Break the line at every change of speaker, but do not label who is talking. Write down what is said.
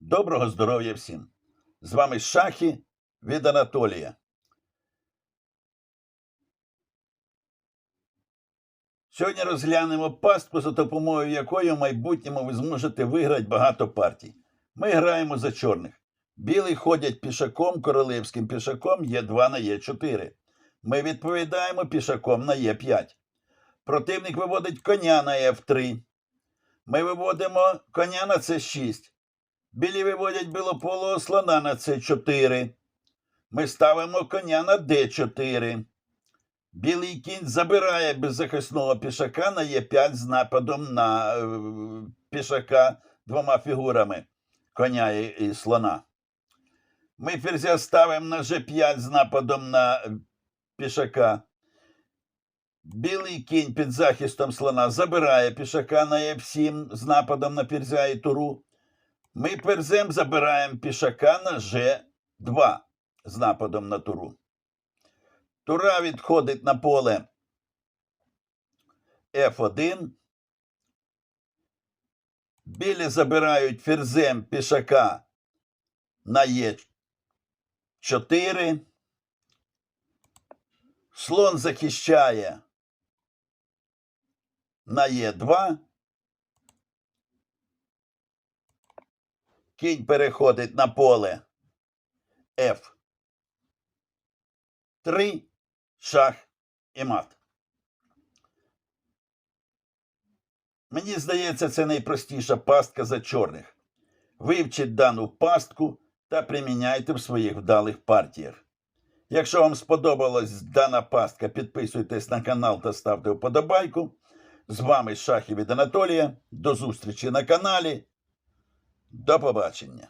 Доброго здоров'я всім! З вами Шахи від Анатолія. Сьогодні розглянемо пастку, за допомогою якої в майбутньому ви зможете виграти багато партій. Ми граємо за чорних. Білий ходять пішаком, королевським пішаком Є2 на Є4. Ми відповідаємо пішаком на Є5. Противник виводить коня на F3. Ми виводимо коня на С6. Білі виводять білополого слона на С4. Ми ставимо коня на Д4. Білий кінь забирає беззахисного пішака на Е5 з нападом на е, пішака двома фігурами коня і, слона. Ми ферзя ставимо на Ж5 з нападом на е, пішака. Білий кінь під захистом слона забирає пішака на F7 з нападом на ферзя і туру. Ми перзем забираємо пішака на G2 з нападом на туру. Тура відходить на поле F1. Білі забирають ферзем пішака на Е4. Слон захищає на Е2. Кінь переходить на поле F3, шах і мат. Мені здається, це найпростіша пастка за чорних. Вивчіть дану пастку та приміняйте в своїх вдалих партіях. Якщо вам сподобалась дана пастка, підписуйтесь на канал та ставте вподобайку. З вами Шахи від Анатолія. До зустрічі на каналі. До побачення.